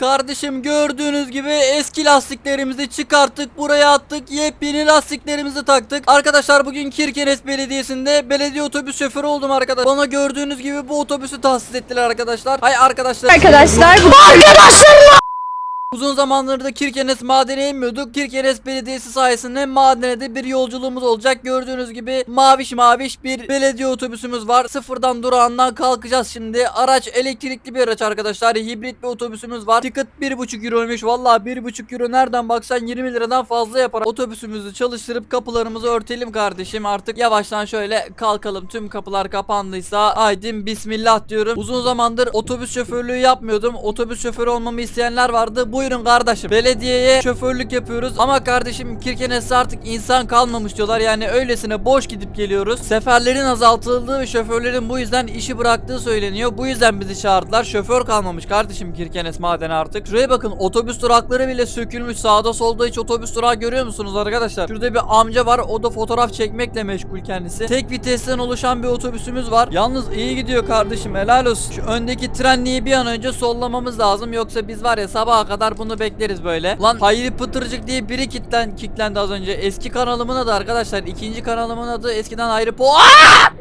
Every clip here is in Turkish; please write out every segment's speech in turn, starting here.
Kardeşim gördüğünüz gibi eski lastiklerimizi çıkarttık buraya attık yepyeni lastiklerimizi taktık. Arkadaşlar bugün Kirkenes Belediyesi'nde belediye otobüs şoförü oldum arkadaşlar. Bana gördüğünüz gibi bu otobüsü tahsis ettiler arkadaşlar. Hay arkadaşlar. Arkadaşlar bu Uzun zamandır da Kirkenes madene inmiyorduk. Kirkenes Belediyesi sayesinde madene de bir yolculuğumuz olacak. Gördüğünüz gibi maviş maviş bir belediye otobüsümüz var. Sıfırdan durağından kalkacağız şimdi. Araç elektrikli bir araç arkadaşlar. Hibrit bir otobüsümüz var. Ticket 1,5 euroymuş. Valla 1,5 euro nereden baksan 20 liradan fazla yapar. Otobüsümüzü çalıştırıp kapılarımızı örtelim kardeşim. Artık yavaştan şöyle kalkalım. Tüm kapılar kapandıysa haydi bismillah diyorum. Uzun zamandır otobüs şoförlüğü yapmıyordum. Otobüs şoförü olmamı isteyenler vardı. Buyurun kardeşim. Belediyeye şoförlük yapıyoruz. Ama kardeşim Kirkenes'te artık insan kalmamış diyorlar. Yani öylesine boş gidip geliyoruz. Seferlerin azaltıldığı ve şoförlerin bu yüzden işi bıraktığı söyleniyor. Bu yüzden bizi çağırdılar. Şoför kalmamış kardeşim Kirkenes madeni artık. Şuraya bakın otobüs durakları bile sökülmüş. Sağda solda hiç otobüs durağı görüyor musunuz arkadaşlar? Şurada bir amca var. O da fotoğraf çekmekle meşgul kendisi. Tek vitesten oluşan bir otobüsümüz var. Yalnız iyi gidiyor kardeşim. Helal olsun. Şu öndeki trenliği bir an önce sollamamız lazım. Yoksa biz var ya sabaha kadar bunu bekleriz böyle. Lan Hayri Pıtırcık diye biri kitlen, kitlendi az önce. Eski kanalımın adı arkadaşlar. ikinci kanalımın adı eskiden Hayri Po... Aa!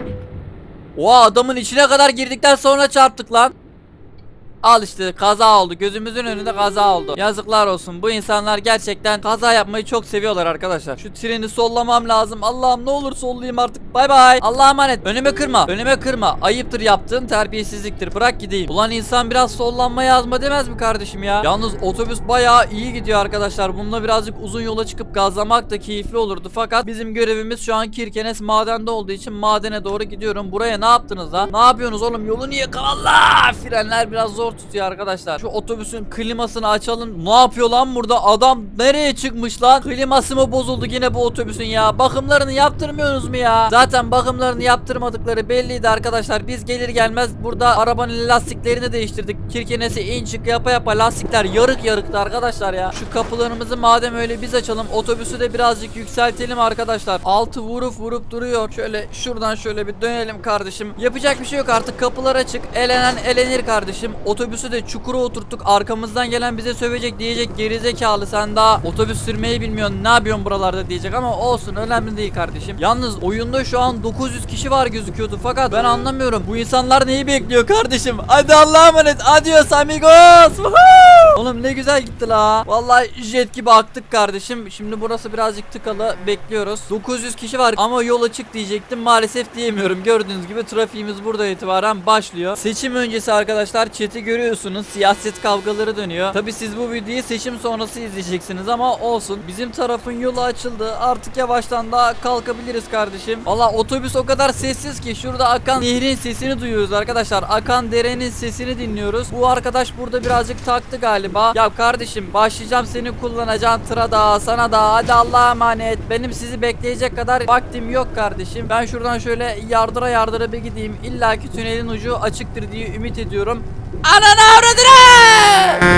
Oha adamın içine kadar girdikten sonra çarptık lan. Al işte kaza oldu. Gözümüzün önünde kaza oldu. Yazıklar olsun. Bu insanlar gerçekten kaza yapmayı çok seviyorlar arkadaşlar. Şu treni sollamam lazım. Allah'ım ne olur sollayayım artık. Bay bay. Allah'a emanet. Önüme kırma. Önüme kırma. Ayıptır yaptığın terbiyesizliktir. Bırak gideyim. Ulan insan biraz sollanma yazma demez mi kardeşim ya? Yalnız otobüs bayağı iyi gidiyor arkadaşlar. Bununla birazcık uzun yola çıkıp gazlamak da keyifli olurdu. Fakat bizim görevimiz şu an Kirkenes madende olduğu için madene doğru gidiyorum. Buraya ne yaptınız ha? Ne yapıyorsunuz oğlum? Yolu niye Allah! Frenler biraz zor tutuyor arkadaşlar. Şu otobüsün klimasını açalım. Ne yapıyor lan burada? Adam nereye çıkmış lan? Kliması mı bozuldu yine bu otobüsün ya? Bakımlarını yaptırmıyorsunuz mu ya? Zaten bakımlarını yaptırmadıkları belliydi arkadaşlar. Biz gelir gelmez burada arabanın lastiklerini değiştirdik. Kirkenesi in çık yapa yapa lastikler yarık yarıktı arkadaşlar ya. Şu kapılarımızı madem öyle biz açalım. Otobüsü de birazcık yükseltelim arkadaşlar. Altı vurup vurup duruyor. Şöyle şuradan şöyle bir dönelim kardeşim. Yapacak bir şey yok artık kapılar açık. Elenen elenir kardeşim. Otobüsü de çukura oturttuk. Arkamızdan gelen bize sövecek diyecek gerizekalı sen daha otobüs sürmeyi bilmiyorsun. Ne yapıyorsun buralarda diyecek ama olsun önemli değil kardeşim. Yalnız oyunda şu an 900 kişi var gözüküyordu fakat ben anlamıyorum. Bu insanlar neyi bekliyor kardeşim? Hadi Allah'a emanet. Adios amigos. Oğlum ne güzel gitti la. Vallahi jet gibi aktık kardeşim. Şimdi burası birazcık tıkalı. Bekliyoruz. 900 kişi var ama yol açık diyecektim. Maalesef diyemiyorum. Gördüğünüz gibi trafiğimiz burada itibaren başlıyor. Seçim öncesi arkadaşlar chat'i görüyorsunuz. Siyaset kavgaları dönüyor. Tabi siz bu videoyu seçim sonrası izleyeceksiniz ama olsun. Bizim tarafın yolu açıldı. Artık yavaştan da kalkabiliriz kardeşim. Valla otobüs o kadar sessiz ki şurada akan nehrin sesini duyuyoruz arkadaşlar. Akan derenin sesini dinliyoruz. Bu arkadaş burada birazcık taktı galiba. Ya kardeşim başlayacağım seni kullanacağım tıra da sana da. Hadi Allah'a emanet. Benim sizi bekleyecek kadar vaktim yok kardeşim. Ben şuradan şöyle yardıra yardıra bir gideyim. İlla ki tünelin ucu açıktır diye ümit ediyorum. Ananı avradını!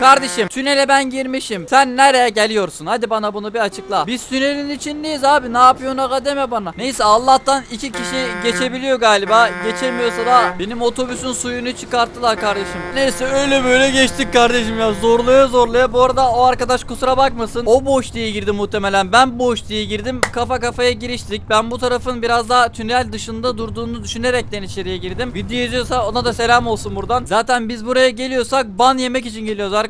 Kardeşim tünele ben girmişim. Sen nereye geliyorsun? Hadi bana bunu bir açıkla. Biz tünelin içindeyiz abi. Ne yapıyorsun aga deme bana. Neyse Allah'tan iki kişi geçebiliyor galiba. Geçemiyorsa da benim otobüsün suyunu çıkarttılar kardeşim. Neyse öyle böyle geçtik kardeşim ya. Zorlaya zorlaya. Bu arada o arkadaş kusura bakmasın. O boş diye girdi muhtemelen. Ben boş diye girdim. Kafa kafaya giriştik. Ben bu tarafın biraz daha tünel dışında durduğunu düşünerekten içeriye girdim. Video izliyorsa ona da selam olsun buradan. Zaten biz buraya geliyorsak ban yemek için geliyoruz arkadaşlar.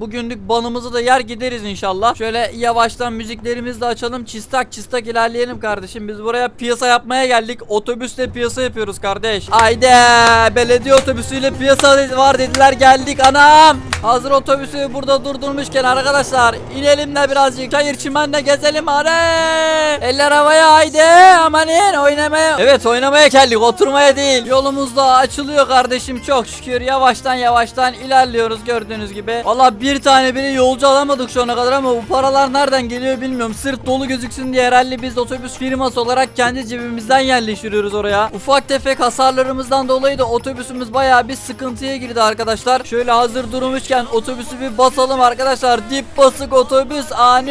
Bugünlük banımızı da yer gideriz inşallah. Şöyle yavaştan müziklerimizi de açalım. Çistak çistak ilerleyelim kardeşim. Biz buraya piyasa yapmaya geldik. Otobüsle piyasa yapıyoruz kardeş. Haydi belediye otobüsüyle piyasa var dediler geldik anam. Hazır otobüsü burada durdurmuşken arkadaşlar inelim de birazcık çayır çimenle gezelim hadi. Eller havaya haydi amanin oynamaya. Evet oynamaya geldik oturmaya değil. Yolumuz da açılıyor kardeşim çok şükür. Yavaştan yavaştan ilerliyoruz gördüğünüz gibi. Valla bir tane bile yolcu alamadık şu ana kadar ama bu paralar nereden geliyor bilmiyorum. Sırf dolu gözüksün diye herhalde biz otobüs firması olarak kendi cebimizden yerleştiriyoruz oraya. Ufak tefek hasarlarımızdan dolayı da otobüsümüz bayağı bir sıkıntıya girdi arkadaşlar. Şöyle hazır durmuşken otobüsü bir basalım arkadaşlar. Dip basık otobüs ani.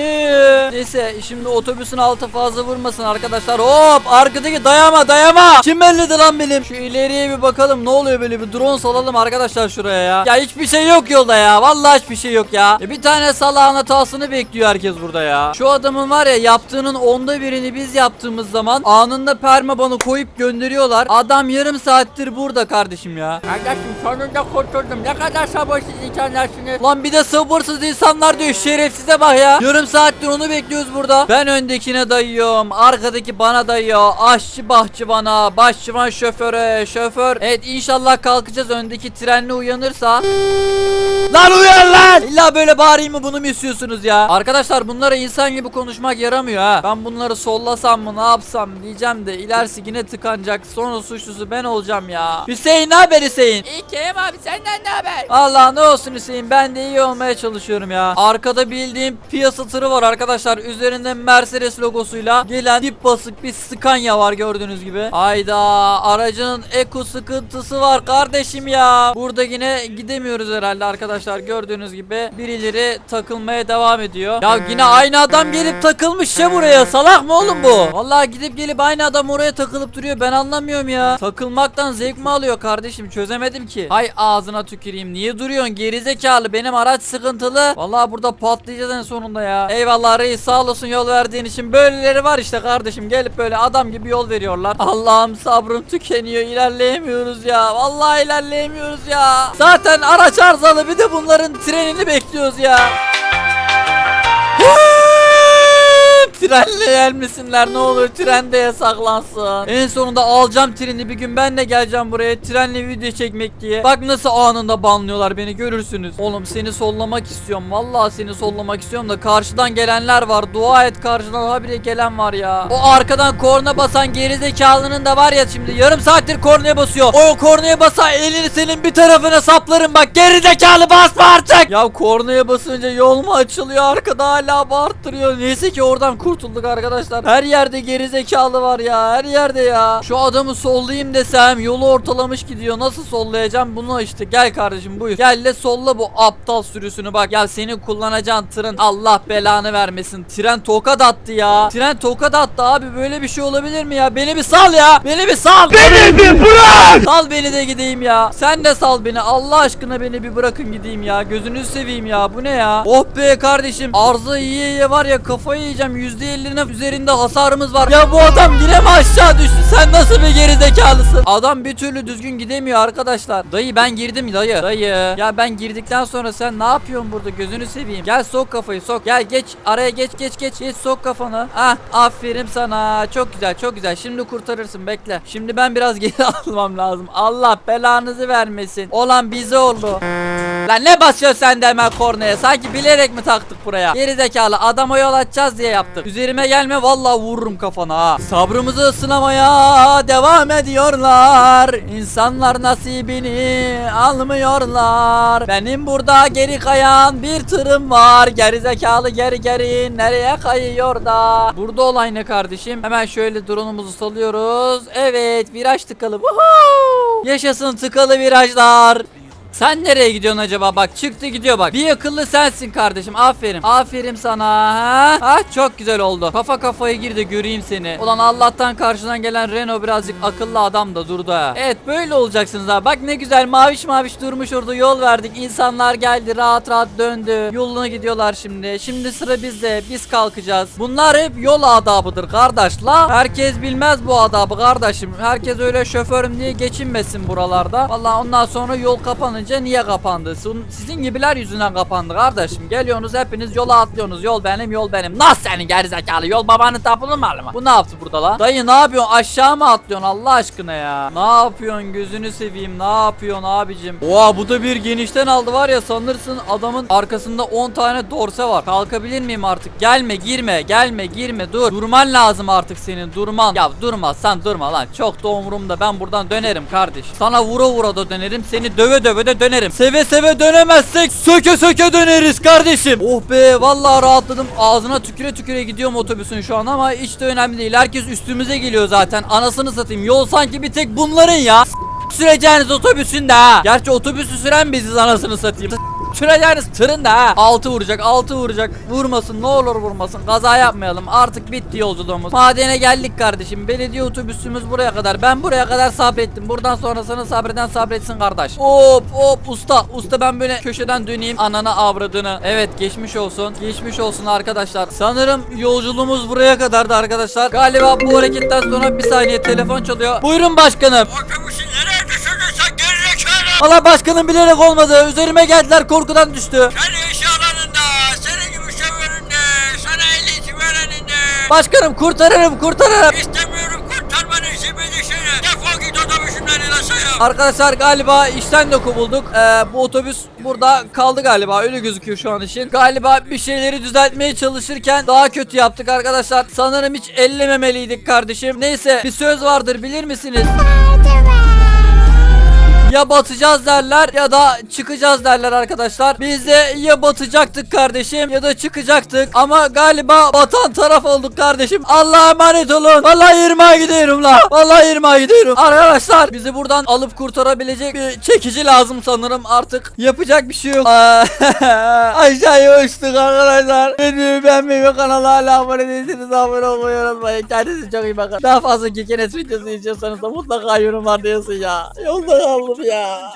Neyse şimdi otobüsün altı fazla vurmasın arkadaşlar. Hop arkadaki dayama dayama. Kim elledi lan benim? Şu ileriye bir bakalım ne oluyor böyle bir drone salalım arkadaşlar şuraya ya. Ya hiçbir şey yok yolda ya. Vallahi hiçbir şey yok ya. Ya bir tane salağın hatasını bekliyor herkes burada ya. Şu adamın var ya yaptığının onda birini biz yaptığımız zaman anında permabanı koyup gönderiyorlar. Adam yarım saattir burada kardeşim ya. Kardeşim sonunda kurtuldum. Ne kadar sabırsız insanlarsınız. Lan bir de sabırsız insanlar diyor şerefsize bak ya. Yarım saattir onu bekliyoruz burada. Ben öndekine dayıyorum. Arkadaki bana dayıyor. Aşçı bahçı bana. Başçıvan şoföre. Şoför. Evet inşallah kalkacağız. Öndeki trenle uyanırsa. Lan uyan lan. İlla böyle bağırayım mı bunu mu istiyorsunuz ya? Arkadaşlar bunlara insan gibi konuşmak yaramıyor ha. Ben bunları sollasam mı ne yapsam diyeceğim de ilerisi yine tıkanacak. Sonra suçlusu ben olacağım ya. Hüseyin ne haber Hüseyin? İyi Kerem abi senden ne haber? Allah ne olsun Hüseyin ben de iyi olmaya çalışıyorum ya. Arkada bildiğim piyasa tırı var arkadaşlar. Üzerinde Mercedes logosuyla gelen dip basık bir Scania var gördüğünüz gibi. Ayda aracın eko sıkıntısı var kardeşim ya. Burada yine gidemiyoruz herhalde arkadaşlar. Gördüğünüz gibi birileri takılmaya devam ediyor. Ya yine aynı adam gelip takılmış ya buraya. Salak mı oğlum bu? Vallahi gidip gelip aynı adam oraya takılıp duruyor. Ben anlamıyorum ya. Takılmaktan zevk mi alıyor kardeşim? Çözemedim ki. Hay ağzına tüküreyim. Niye duruyorsun? Gerizekalı. Benim araç sıkıntılı. Vallahi burada patlayacağız en sonunda ya. Eyvallah reis sağ olasın yol verdiğin için. Böyleleri var işte kardeşim. Gelip böyle adam gibi yol veriyorlar. Allah'ım sabrım tükeniyor. İlerleyemiyoruz ya. Vallahi ilerleyemiyoruz ya. Zaten araç arızalı bir de bunların trenini bekliyoruz ya. Trenle gelmesinler ne olur trende yasaklansın. En sonunda alacağım treni bir gün ben de geleceğim buraya trenle video çekmek diye. Bak nasıl anında banlıyorlar beni görürsünüz. Oğlum seni sollamak istiyorum. Vallahi seni sollamak istiyorum da karşıdan gelenler var. Dua et karşıdan habire gelen var ya. O arkadan korna basan gerizekalının da var ya şimdi yarım saattir kornaya basıyor. O kornaya basan elini senin bir tarafına saplarım bak gerizekalı basma artık. Ya kornaya basınca yol mu açılıyor arkada hala bağırttırıyor. Neyse ki oradan kurtulduk arkadaşlar. Her yerde gerizekalı var ya her yerde ya. Şu adamı sollayayım desem yolu ortalamış gidiyor. Nasıl sollayacağım bunu işte. Gel kardeşim buyur. Gel de solla bu aptal sürüsünü bak. Gel senin kullanacağın tırın Allah belanı vermesin. Tren tokat attı ya. Tren tokat attı abi böyle bir şey olabilir mi ya? Beni bir sal ya. Beni bir sal. Beni bir bırak. Sal beni de gideyim ya. Sen de sal beni. Allah aşkına beni bir bırakın gideyim ya. Gözünüzü seveyim ya. Bu ne ya? Oh be kardeşim. Arıza yiye yiye var ya kafayı yiyeceğim. %50'nin üzerinde hasarımız var. Ya bu adam yine mi aşağı düştü? Sen nasıl bir gerizekalısın? Adam bir türlü düzgün gidemiyor arkadaşlar. Dayı ben girdim dayı. Dayı. Ya ben girdikten sonra sen ne yapıyorsun burada? Gözünü seveyim. Gel sok kafayı sok. Gel geç araya geç geç geç. Geç sok kafanı. Ah aferin sana. Çok güzel çok güzel. Şimdi kurtarırsın bekle. Şimdi ben biraz geri almam lazım. Allah belanızı vermesin. Olan bize oldu. Lan ne basıyorsun sen de hemen kornaya? Sanki bilerek mi taktık buraya? Geri zekalı adama yol açacağız diye yaptık. Üzerime gelme vallahi vururum kafana ha. Sabrımızı sınamaya devam ediyorlar. İnsanlar nasibini almıyorlar. Benim burada geri kayan bir tırım var. Geri zekalı geri geri nereye kayıyor da? Burada olay ne kardeşim? Hemen şöyle drone'umuzu salıyoruz. Evet viraj tıkalı. Woohoo! Yaşasın tıkalı virajlar. Sen nereye gidiyorsun acaba? Bak çıktı gidiyor bak. Bir akıllı sensin kardeşim. Aferin. Aferin sana. Ha? ha? Çok güzel oldu. Kafa kafaya gir de göreyim seni. Ulan Allah'tan karşıdan gelen Renault birazcık akıllı adam da durdu ha. Evet böyle olacaksınız ha. Bak ne güzel maviş maviş durmuş orada yol verdik. İnsanlar geldi rahat rahat döndü. Yoluna gidiyorlar şimdi. Şimdi sıra bizde. Biz kalkacağız. Bunlar hep yol adabıdır kardeş la. Herkes bilmez bu adabı kardeşim. Herkes öyle şoförüm diye geçinmesin buralarda. Vallahi ondan sonra yol kapanınca niye kapandı? Sizin gibiler yüzünden kapandı kardeşim. Geliyorsunuz hepiniz yola atlıyorsunuz. Yol benim yol benim. Nasıl senin gerizekalı? Yol babanın tapulu mu mı? Bu ne yaptı burada la? Dayı ne yapıyorsun? Aşağı mı atlıyorsun Allah aşkına ya? Ne yapıyorsun? Gözünü seveyim. Ne yapıyorsun abicim? Oha bu da bir genişten aldı var ya sanırsın adamın arkasında 10 tane dorse var. Kalkabilir miyim artık? Gelme girme gelme girme dur. Durman lazım artık senin durman. Ya durma sen durma lan. Çok da umurumda ben buradan dönerim kardeş. Sana vura vura da dönerim. Seni döve döve de dönerim. Seve seve dönemezsek söke söke döneriz kardeşim. Oh be vallahi rahatladım. Ağzına tüküre tüküre gidiyorum otobüsün şu an ama hiç de önemli değil. Herkes üstümüze geliyor zaten. Anasını satayım. Yol sanki bir tek bunların ya. Süreceğiniz otobüsün de ha. Gerçi otobüsü süren biziz anasını satayım. Süreceğiniz tırın da ha. Altı vuracak, altı vuracak. Vurmasın, ne olur vurmasın. Kaza yapmayalım. Artık bitti yolculuğumuz. Madene geldik kardeşim. Belediye otobüsümüz buraya kadar. Ben buraya kadar sabrettim. Buradan sonrasını sabreden sabretsin kardeş. Hop hop usta. Usta ben böyle köşeden döneyim. Anana avradını. Evet geçmiş olsun. Geçmiş olsun arkadaşlar. Sanırım yolculuğumuz buraya kadardı arkadaşlar. Galiba bu hareketten sonra bir saniye telefon çalıyor. Buyurun başkanım. Otobüsü Valla başkanım bilerek olmadı. Üzerime geldiler korkudan düştü. Sen iş alanında, senin gibi şoföründe, sana ehliyeti vereninde. Başkanım kurtarırım kurtarırım. İstemiyorum kurtarmanı işimi dışarı. Defol git otobüsünden in aşağıya. Arkadaşlar galiba işten de kovulduk. Ee, bu otobüs burada kaldı galiba. Öyle gözüküyor şu an için. Galiba bir şeyleri düzeltmeye çalışırken daha kötü yaptık arkadaşlar. Sanırım hiç ellememeliydik kardeşim. Neyse bir söz vardır bilir misiniz? Ya batacağız derler ya da çıkacağız derler arkadaşlar. Biz de ya batacaktık kardeşim ya da çıkacaktık. Ama galiba batan taraf olduk kardeşim. Allah'a emanet olun. Vallahi yirmiye gidiyorum la. Vallahi yirmiye gidiyorum. Arkadaşlar bizi buradan alıp kurtarabilecek bir çekici lazım sanırım artık. Yapacak bir şey yok. Aşağıya uçtuk arkadaşlar. Beni beğenmeyi ve kanala hala abone değilseniz abone olmayı unutmayın. Kendinize çok iyi bakın. Daha fazla Gekenes videosu izliyorsanız da mutlaka yorumlarda yazın ya. Yolda kaldım ya.